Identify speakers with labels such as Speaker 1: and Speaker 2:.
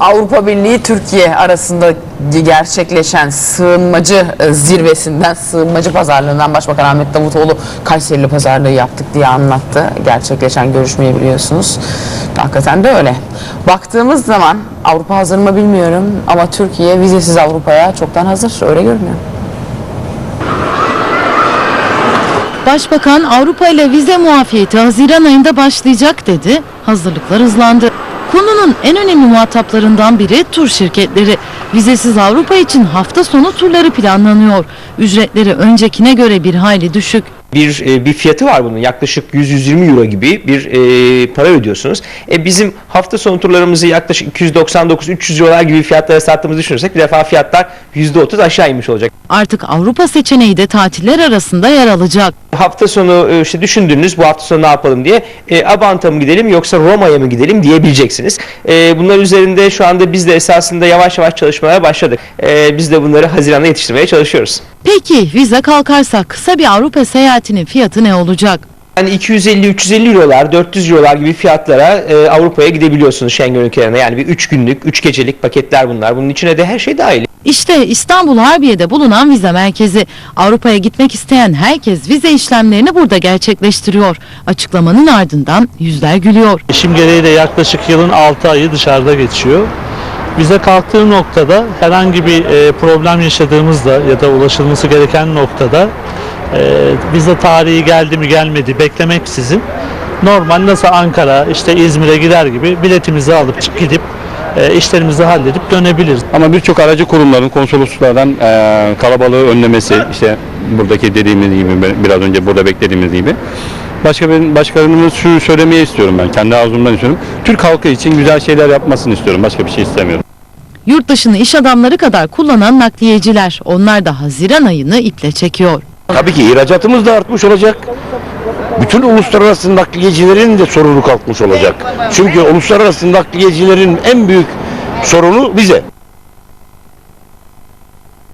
Speaker 1: Avrupa Birliği Türkiye arasında gerçekleşen sığınmacı e, zirvesinden, sığınmacı pazarlığından Başbakan Ahmet Davutoğlu Kayserili pazarlığı yaptık diye anlattı. Gerçekleşen görüşmeyi biliyorsunuz. Hakikaten de öyle. Baktığımız zaman Avrupa hazır mı bilmiyorum ama Türkiye vizesiz Avrupa'ya çoktan hazır. Öyle görünüyor.
Speaker 2: Başbakan Avrupa ile vize muafiyeti Haziran ayında başlayacak dedi. Hazırlıklar hızlandı. Konunun en önemli muhataplarından biri tur şirketleri. Vizesiz Avrupa için hafta sonu turları planlanıyor. Ücretleri öncekine göre bir hayli düşük.
Speaker 3: Bir e, bir fiyatı var bunun yaklaşık 100-120 euro gibi bir e, para ödüyorsunuz. E, bizim hafta sonu turlarımızı yaklaşık 299-300 eurolar gibi fiyatlara sattığımızı düşünürsek bir defa fiyatlar %30 aşağı inmiş olacak.
Speaker 2: Artık Avrupa seçeneği de tatiller arasında yer alacak.
Speaker 3: Hafta sonu e, işte düşündüğünüz bu hafta sonu ne yapalım diye e, Abant'a mı gidelim yoksa Roma'ya mı gidelim diyebileceksiniz. E, bunlar üzerinde şu anda biz de esasında yavaş yavaş çalışmaya başladık. E, biz de bunları Haziran'da yetiştirmeye çalışıyoruz.
Speaker 2: Peki vize kalkarsa kısa bir Avrupa seyahatinin fiyatı ne olacak?
Speaker 3: Yani 250-350 eurolar, 400 eurolar gibi fiyatlara e, Avrupa'ya gidebiliyorsunuz Schengen ülkelerine. Yani bir 3 günlük, 3 gecelik paketler bunlar. Bunun içine de her şey dahil.
Speaker 2: İşte İstanbul Harbiye'de bulunan vize merkezi. Avrupa'ya gitmek isteyen herkes vize işlemlerini burada gerçekleştiriyor. Açıklamanın ardından yüzler gülüyor.
Speaker 4: İşim gereği de yaklaşık yılın 6 ayı dışarıda geçiyor. Bize kalktığı noktada herhangi bir e, problem yaşadığımızda ya da ulaşılması gereken noktada e, vize tarihi geldi mi gelmedi beklemeksizin normal nasıl Ankara işte İzmir'e gider gibi biletimizi alıp gidip e, işlerimizi halledip dönebiliriz.
Speaker 5: Ama birçok aracı kurumların konsolosluklardan eee, kalabalığı önlemesi işte buradaki dediğimiz gibi bi- biraz önce burada beklediğimiz gibi. Başka bir başkanımız şu söylemeye istiyorum ben kendi ağzımdan istiyorum. Türk halkı için güzel şeyler yapmasını istiyorum. Başka bir şey istemiyorum.
Speaker 2: Yurt dışını iş adamları kadar kullanan nakliyeciler. Onlar da Haziran ayını iple çekiyor.
Speaker 6: Tabii ki ihracatımız da artmış olacak. Bütün uluslararası nakliyecilerin de sorunu kalkmış olacak. Çünkü uluslararası nakliyecilerin en büyük sorunu vize.